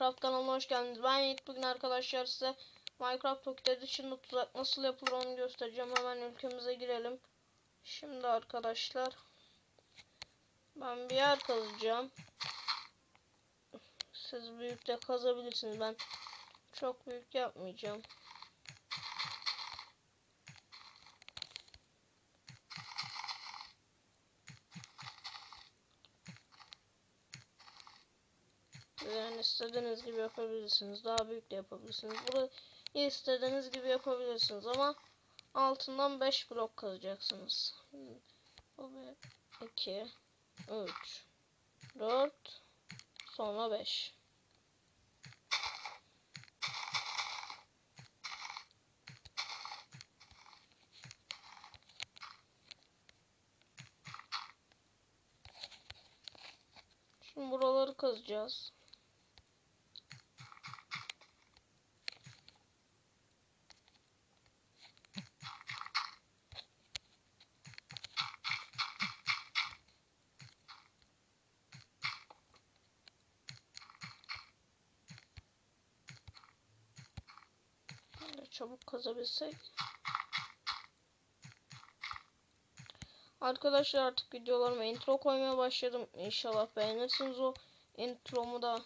Minecraft kanalına hoş geldiniz. Ben Yiğit bugün arkadaşlar size Minecraft Pocket Edition'da tuzak nasıl yapılır onu göstereceğim. Hemen ülkemize girelim. Şimdi arkadaşlar ben bir yer kazacağım. Siz büyük de kazabilirsiniz. Ben çok büyük yapmayacağım. İstediğiniz gibi yapabilirsiniz. Daha büyük de yapabilirsiniz. Burayı istediğiniz gibi yapabilirsiniz ama altından 5 blok kazacaksınız. Bu 1, 2, 3, 4, sonra 5. Şimdi buraları kazacağız. Çabuk kazabilsek. Arkadaşlar artık videolarıma intro koymaya başladım. İnşallah beğenirsiniz o intromu da.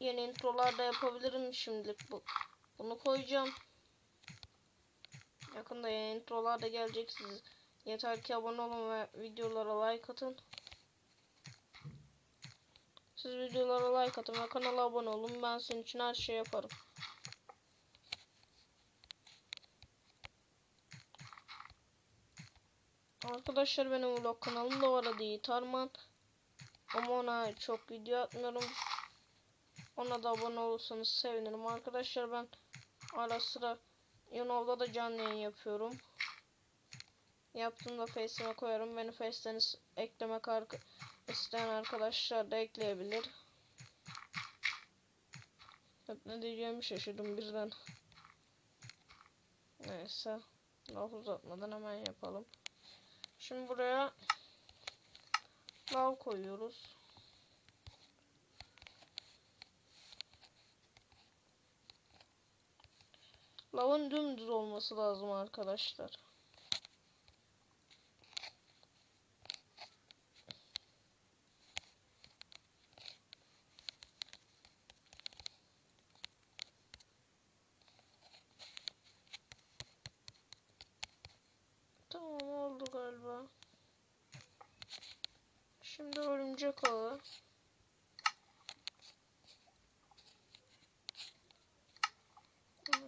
Yeni introlar da yapabilirim şimdilik bu. Bunu koyacağım. Yakında yeni introlar da gelecek siz. Yeter ki abone olun ve videolara like atın. Siz videolara like atın ve kanala abone olun. Ben senin için her şey yaparım. Arkadaşlar benim vlog kanalım da var adı Yiğit Arman. Ama ona çok video atmıyorum. Ona da abone olursanız sevinirim. Arkadaşlar ben ara sıra Yonov'da da canlı yayın yapıyorum. Yaptığımda Face'ime koyarım. Beni Face'ten eklemek arka isteyen arkadaşlar da ekleyebilir. Hep ne diyeceğimi şaşırdım birden. Neyse. Laf uzatmadan hemen yapalım. Şimdi buraya lav koyuyoruz. Lavın dümdüz olması lazım arkadaşlar. Tamam oldu galiba. Şimdi örümcek ağı.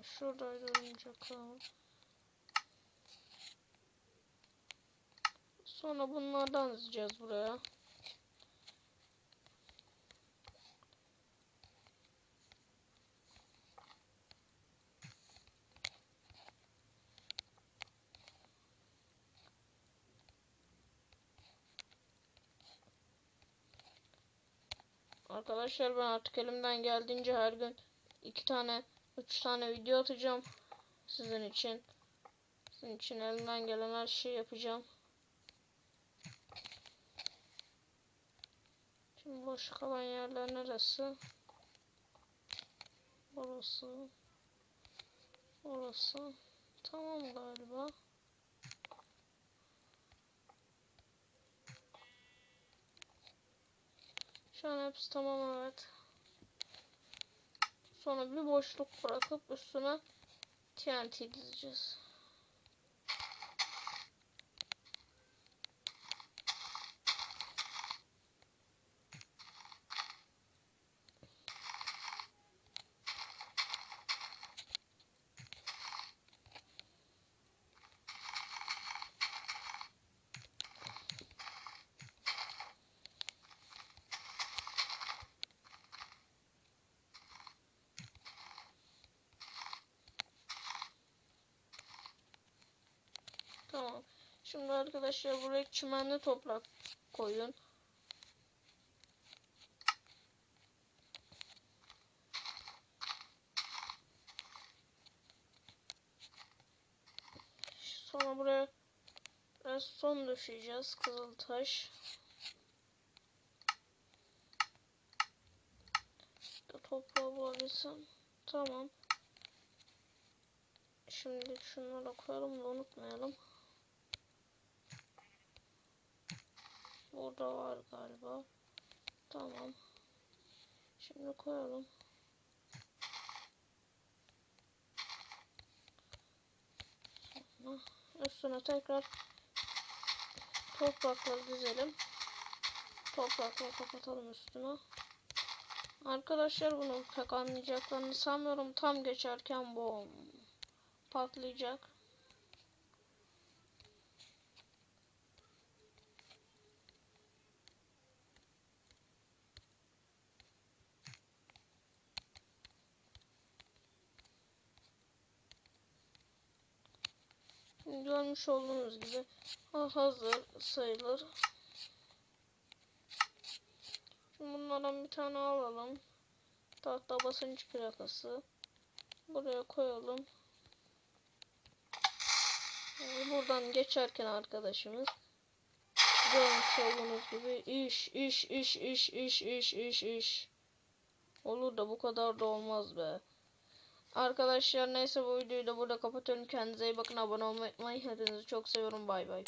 Şuradaydı örümcek ağı. Sonra bunlardan dizeceğiz buraya. Arkadaşlar ben artık elimden geldiğince her gün iki tane, üç tane video atacağım sizin için. Sizin için elimden gelen her şeyi yapacağım. Şimdi boş kalan yerler neresi? Orası. Orası. Tamam galiba. Şu an hepsi tamam evet. Sonra bir boşluk bırakıp üstüne TNT dizeceğiz. Tamam. Şimdi arkadaşlar buraya çimenli toprak koyun. Sonra buraya biraz son döşeyeceğiz. Kızıl taş. toprağı bulabilsem. Tamam. Şimdi şunları koyalım da unutmayalım. Burada var galiba. Tamam. Şimdi koyalım. Sonra üstüne tekrar toprakları dizelim. Toprakla kapatalım üstüne. Arkadaşlar bunu pek anlayacaklarını sanmıyorum. Tam geçerken bom patlayacak. Görmüş olduğunuz gibi ha- hazır sayılır. Şimdi bunlardan bir tane alalım. Tahta basınç plakası. Buraya koyalım. Buradan geçerken arkadaşımız görmüş olduğunuz gibi iş iş iş iş iş iş iş iş olur da bu kadar da olmaz be. Arkadaşlar neyse bu videoyu da burada kapatıyorum. Kendinize iyi bakın. Abone olmayı unutmayın. Hepinizi çok seviyorum. Bay bay.